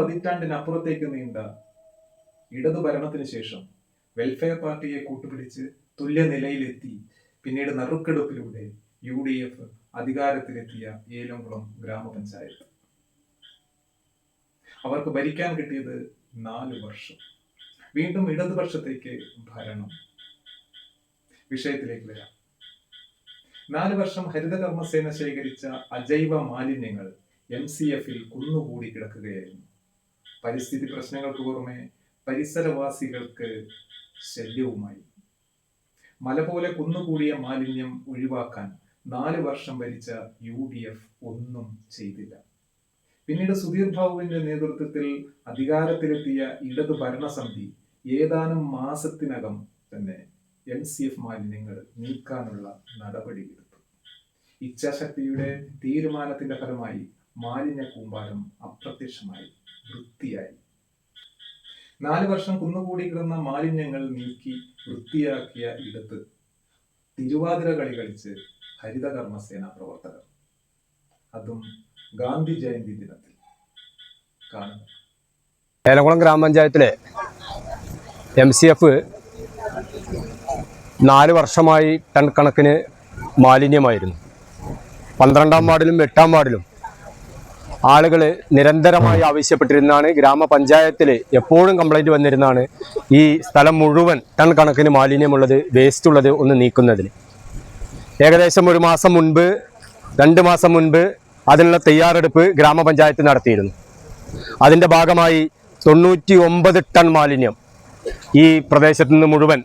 പതിറ്റാണ്ടിനപ്പുറത്തേക്ക് നീണ്ട ഇടതു ഭരണത്തിന് ശേഷം വെൽഫെയർ പാർട്ടിയെ കൂട്ടുപിടിച്ച് തുല്യ തുല്യനിലയിലെത്തി പിന്നീട് നറുക്കെടുപ്പിലൂടെ യു ഡി എഫ് അധികാരത്തിലെത്തിയ ഏലംകുളം ഗ്രാമപഞ്ചായത്ത്. അവർക്ക് ഭരിക്കാൻ കിട്ടിയത് നാല് വർഷം. വീണ്ടും ഇടതുപക്ഷത്തേക്ക് ഭരണം. വിഷയത്തിലേക്ക് വരാം. നാല് വർഷം ഹരിതകർമ്മസേന ശേഖരിച്ച അജൈവ മാലിന്യങ്ങൾ എം സി എഫിൽ കുന്നുകൂടി കിടക്കുകയായിരുന്നു. പരിസ്ഥിതി പ്രശ്നങ്ങൾക്ക് പുറമെ പരിസരവാസികൾക്ക് ശല്യവുമായി. മല പോലെ കുന്നുകൂടിയ മാലിന്യം ഒഴിവാക്കാൻ നാല് വർഷം ഭരിച്ച യു ഡി എഫ് ഒന്നും ചെയ്തില്ല. പിന്നീട് സുധീർ ബാബുവിന്റെ നേതൃത്വത്തിൽ അധികാരത്തിലെത്തിയ ഇടതു ഭരണസമിതി ഏതാനും മാസത്തിനകം തന്നെ എം സി എഫ് മാലിന്യങ്ങൾ നീക്കാനുള്ള നടപടിയെടുത്തു ഇച്ഛാശക്തിയുടെ തീരുമാനത്തിന്റെ ഫലമായി മാലിന്യ കൂമ്പാരം അപ്രത്യക്ഷമായി. വൃത്തിയായി. നാല് വർഷം കുന്നുകൂടി കിടന്ന മാലിന്യങ്ങൾ നീക്കി വൃത്തിയാക്കിയ ഇടത്ത് തിരുവാതിര കളി കളിച്ച് ഹരിതകർമ്മസേന പ്രവർത്തകർ. അതും ഗാന്ധി ജയന്തി ദിനത്തിൽ. കാണുന്നു ഏലംകുളം ഗ്രാമപഞ്ചായത്തിലെ എം സി എഫ് നാല് വർഷമായി ടൺ കണക്കിന് മാലിന്യമായിരുന്നു. പന്ത്രണ്ടാം വാർഡിലും എട്ടാം വാർഡിലും ആളുകൾ നിരന്തരമായി ആവശ്യപ്പെട്ടിരുന്നാണ് ഗ്രാമപഞ്ചായത്തിൽ എപ്പോഴും കംപ്ലൈന്റ് വന്നിരുന്നാണ് ഈ സ്ഥലം മുഴുവൻ ടൺ കണക്കിന് മാലിന്യമുള്ളത് വേസ്റ്റ് ഉള്ളത് ഒന്ന് നീക്കുന്നതിന് ഏകദേശം ഒരു മാസം മുൻപ് രണ്ട് മാസം മുൻപ് അതിനുള്ള തയ്യാറെടുപ്പ് ഗ്രാമപഞ്ചായത്ത് നടത്തിയിരുന്നു. അതിന്റെ ഭാഗമായി തൊണ്ണൂറ്റി ഒമ്പത് ടൺ മാലിന്യം ഈ പ്രദേശത്തു നിന്ന് മുഴുവൻ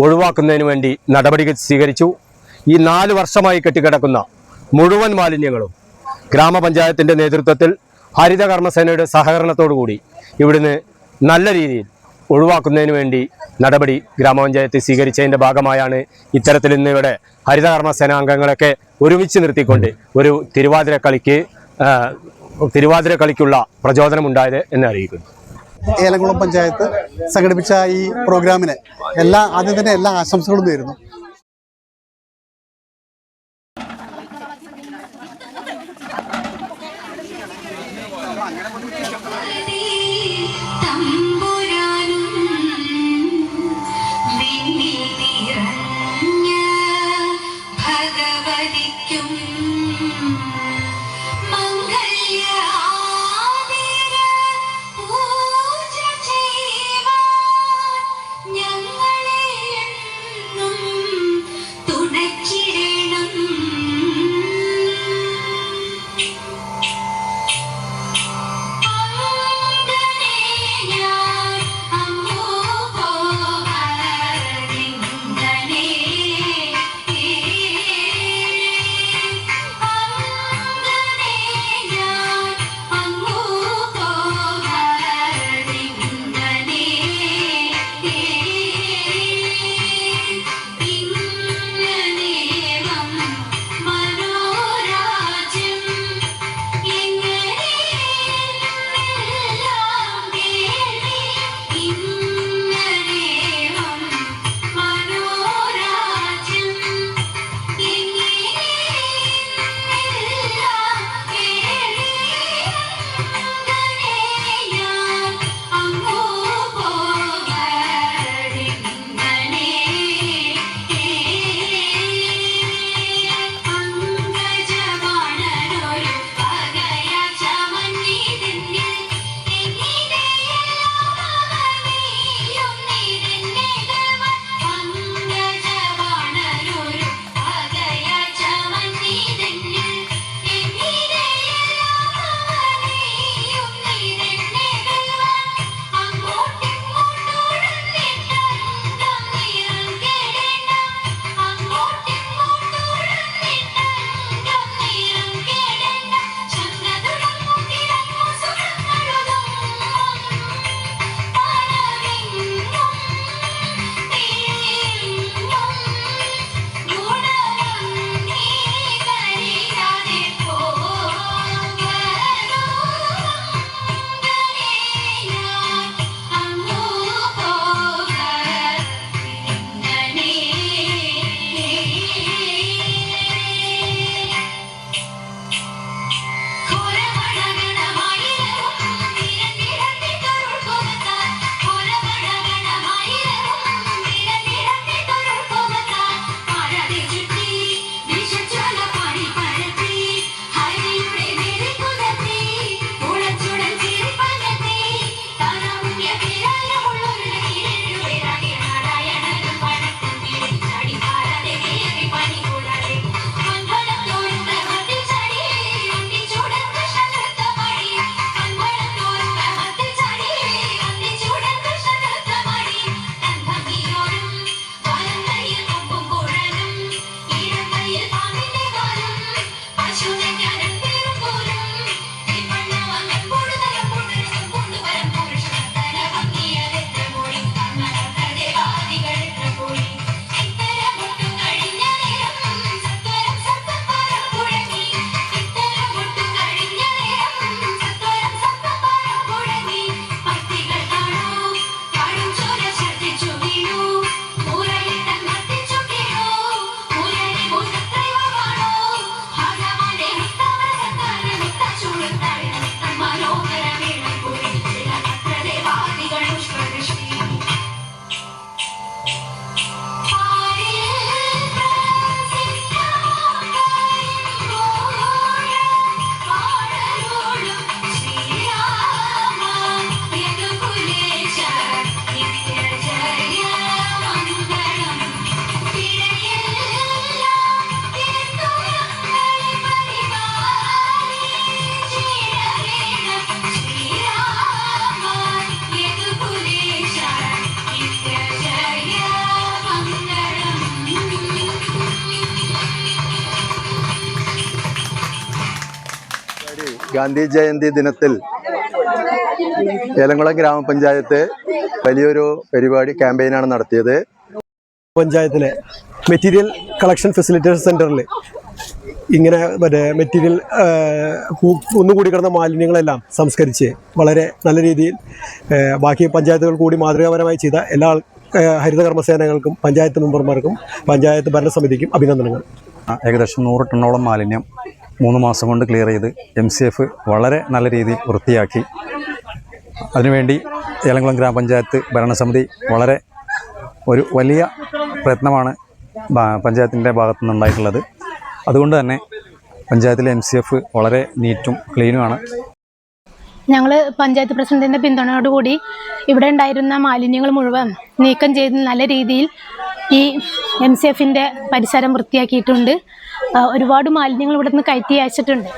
ഒഴിവാക്കുന്നതിന് വേണ്ടി നടപടികൾ സ്വീകരിച്ചു. ഈ നാല് വർഷമായി കെട്ടിക്കിടക്കുന്ന മുഴുവൻ മാലിന്യങ്ങളും ഗ്രാമപഞ്ചായത്തിന്റെ നേതൃത്വത്തിൽ ഹരിത കർമ്മസേനയുടെ സഹകരണത്തോടുകൂടി ഇവിടുന്ന് നല്ല രീതിയിൽ ഒഴിവാക്കുന്നതിന് വേണ്ടി നടപടി ഗ്രാമപഞ്ചായത്ത് സ്വീകരിച്ചതിന്റെ ഭാഗമായാണ് ഇത്തരത്തിൽ ഇന്ന് ഇവിടെ ഹരിത കർമ്മസേന അംഗങ്ങളൊക്കെ ഒരുമിച്ച് നിർത്തിക്കൊണ്ട് ഒരു തിരുവാതിര കളിക്ക് തിരുവാതിര കളിക്കുള്ള പ്രചോദനമുണ്ടായത് എന്ന് അറിയിക്കുന്നു. ഏലംകുളം പഞ്ചായത്ത് സംഘടിപ്പിച്ച ഈ പ്രോഗ്രാമിന് എല്ലാ ആദ്യം തന്നെ എല്ലാ ആശംസകളും നേരുന്നു. ഗാന്ധി ജയന്തി ദിനത്തിൽ ഏലംകുളം ഗ്രാമപഞ്ചായത്ത് വലിയൊരു പരിപാടി ക്യാമ്പയിനാണ് നടത്തിയത്. പഞ്ചായത്തിലെ മെറ്റീരിയൽ കളക്ഷൻ ഫെസിലിറ്റേഷൻ സെന്ററിൽ ഇങ്ങനെ മറ്റേ മെറ്റീരിയൽ ഒന്നുകൂടി കിടന്ന മാലിന്യങ്ങളെല്ലാം സംസ്കരിച്ച് വളരെ നല്ല രീതിയിൽ ബാക്കി പഞ്ചായത്തുകൾ കൂടി മാതൃകാപരമായി ചെയ്ത എല്ലാ ഹരിതകർമ്മസേനകൾക്കും ഹരിത കർമ്മസേനകൾക്കും പഞ്ചായത്ത് മെമ്പർമാർക്കും പഞ്ചായത്ത് ഭരണസമിതിക്കും അഭിനന്ദനങ്ങൾ. ഏകദേശം നൂറ് ടണ്ണോളം മാലിന്യം മൂന്ന് മാസം കൊണ്ട് ക്ലിയർ ചെയ്ത് എം സി എഫ് വളരെ നല്ല രീതിയിൽ വൃത്തിയാക്കി. അതിനുവേണ്ടി ഏലംകുളം ഗ്രാമപഞ്ചായത്ത് ഭരണസമിതി വളരെ ഒരു വലിയ പ്രയത്നമാണ് പഞ്ചായത്തിന്റെ ഭാഗത്തു നിന്നുണ്ടായിട്ടുള്ളത് അതുകൊണ്ട് തന്നെ പഞ്ചായത്തിലെ എം സി എഫ് വളരെ നീറ്റും ക്ലീനുമാണ്. ഞങ്ങൾ പഞ്ചായത്ത് പ്രസിഡന്റിന്റെ പിന്തുണയോടുകൂടി ഇവിടെ ഉണ്ടായിരുന്ന മാലിന്യങ്ങൾ മുഴുവൻ നീക്കം ചെയ്ത് നല്ല രീതിയിൽ ഈ എം സി എഫിന്റെ പരിസരം വൃത്തിയാക്കിയിട്ടുണ്ട്. ഒരുപാട് മാലിന്യങ്ങൾ ഇവിടെ നിന്ന് കയറ്റി അയച്ചിട്ടുണ്ട്.